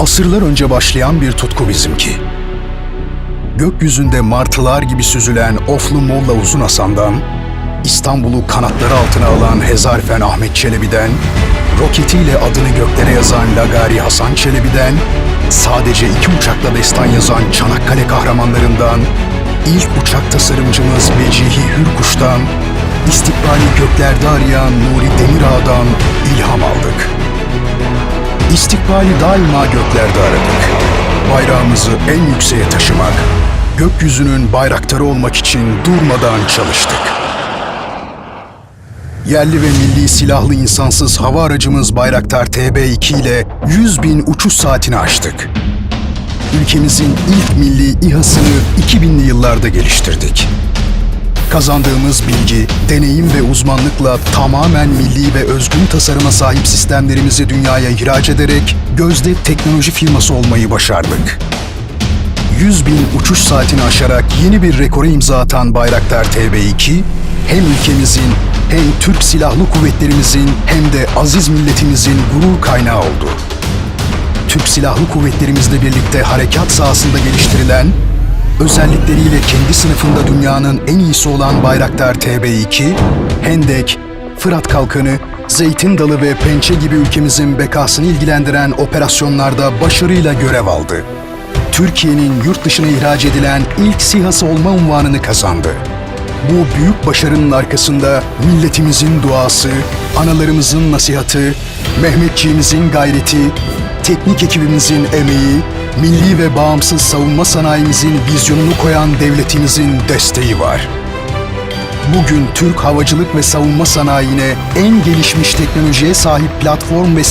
Asırlar önce başlayan bir tutku bizimki. Gökyüzünde martılar gibi süzülen Oflu Molla Uzun Hasan'dan, İstanbul'u kanatları altına alan Hezarfen Ahmet Çelebi'den, roketiyle adını göklere yazan Lagari Hasan Çelebi'den, sadece iki uçakla destan yazan Çanakkale kahramanlarından, ilk uçak tasarımcımız Vecihi Hürkuş'tan, istikbali göklerde arayan Nuri Demirağ'dan ilham aldık. İstikbali daima göklerde aradık. Bayrağımızı en yükseğe taşımak, gökyüzünün bayraktarı olmak için durmadan çalıştık. Yerli ve milli silahlı insansız hava aracımız Bayraktar TB2 ile 100 bin uçuş saatini aştık. Ülkemizin ilk milli İHA'sını 2000'li yıllarda geliştirdik. Kazandığımız bilgi, deneyim ve uzmanlıkla tamamen milli ve özgün tasarıma sahip sistemlerimizi dünyaya ihraç ederek gözde teknoloji firması olmayı başardık. 100 bin uçuş saatini aşarak yeni bir rekora imza atan Bayraktar TB2, hem ülkemizin hem Türk Silahlı Kuvvetlerimizin hem de aziz milletimizin gurur kaynağı oldu. Türk Silahlı Kuvvetlerimizle birlikte harekat sahasında geliştirilen, özellikleriyle kendi sınıfında dünyanın en iyisi olan Bayraktar TB2, Hendek, Fırat Kalkanı, Zeytin Dalı ve Pençe gibi ülkemizin bekasını ilgilendiren operasyonlarda başarıyla görev aldı. Türkiye'nin yurt dışına ihraç edilen ilk SİHA'sı olma unvanını kazandı. Bu büyük başarının arkasında milletimizin duası, analarımızın nasihatı, Mehmetçiğimizin gayreti, teknik ekibimizin emeği, milli ve bağımsız savunma sanayimizin vizyonunu koyan devletimizin desteği var. Bugün Türk havacılık ve savunma sanayine en gelişmiş teknolojiye sahip platform ve